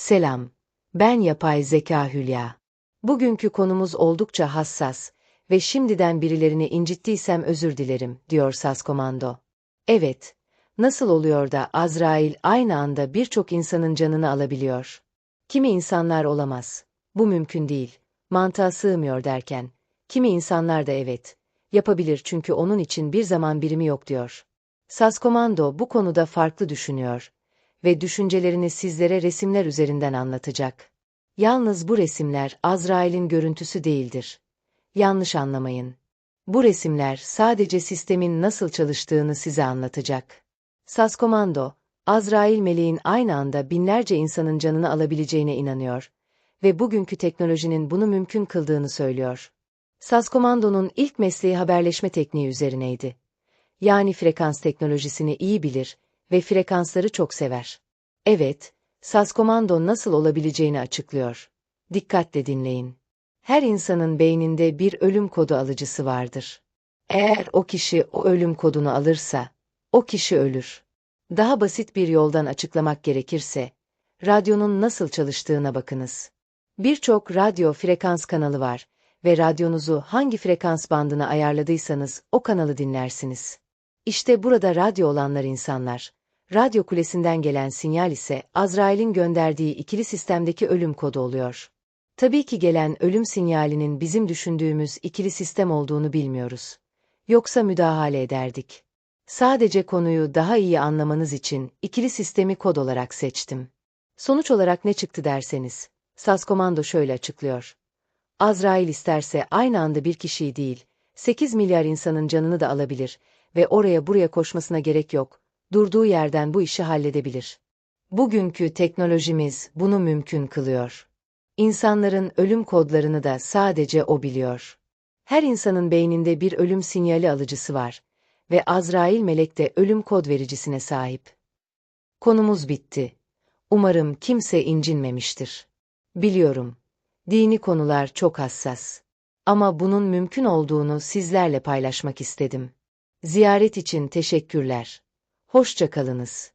Selam, ben yapay zeka Hülya. Bugünkü konumuz oldukça hassas ve şimdiden birilerini incittiysem özür dilerim, diyor SAS Komando. Evet, nasıl oluyor da Azrail aynı anda birçok insanın canını alabiliyor? Kimi insanlar olamaz, bu mümkün değil, mantığa sığmıyor derken, kimi insanlar da evet, yapabilir çünkü onun için bir zaman birimi yok diyor. SAS Komando bu konuda farklı düşünüyor ve düşüncelerini sizlere resimler üzerinden anlatacak. Yalnız bu resimler Azrail'in görüntüsü değildir. Yanlış anlamayın. Bu resimler sadece sistemin nasıl çalıştığını size anlatacak. SAS Komando, Azrail meleğin aynı anda binlerce insanın canını alabileceğine inanıyor ve bugünkü teknolojinin bunu mümkün kıldığını söylüyor. SAS Komando'nun ilk mesleği haberleşme tekniği üzerineydi. Yani frekans teknolojisini iyi bilir ve frekansları çok sever. Evet, SAS Komando nasıl olabileceğini açıklıyor. Dikkatle dinleyin. Her insanın beyninde bir ölüm kodu alıcısı vardır. Eğer o kişi o ölüm kodunu alırsa, o kişi ölür. Daha basit bir yoldan açıklamak gerekirse, radyonun nasıl çalıştığına bakınız. Birçok radyo frekans kanalı var ve radyonuzu hangi frekans bandına ayarladıysanız o kanalı dinlersiniz. İşte burada radyo olanlar insanlar. Radyo kulesinden gelen sinyal ise Azrail'in gönderdiği ikili sistemdeki ölüm kodu oluyor. Tabii ki gelen ölüm sinyalinin bizim düşündüğümüz ikili sistem olduğunu bilmiyoruz. Yoksa müdahale ederdik. Sadece konuyu daha iyi anlamanız için ikili sistemi kod olarak seçtim. Sonuç olarak ne çıktı derseniz, SAS Komando şöyle açıklıyor. Azrail isterse aynı anda bir kişiyi değil, 8 milyar insanın canını da alabilir ve oraya buraya koşmasına gerek yok, durduğu yerden bu işi halledebilir. Bugünkü teknolojimiz bunu mümkün kılıyor. İnsanların ölüm kodlarını da sadece o biliyor. Her insanın beyninde bir ölüm sinyali alıcısı var ve Azrail melek de ölüm kod vericisine sahip. Konumuz bitti. Umarım kimse incinmemiştir. Biliyorum, dini konular çok hassas. Ama bunun mümkün olduğunu sizlerle paylaşmak istedim. Ziyaret için teşekkürler. Hoşça kalınız.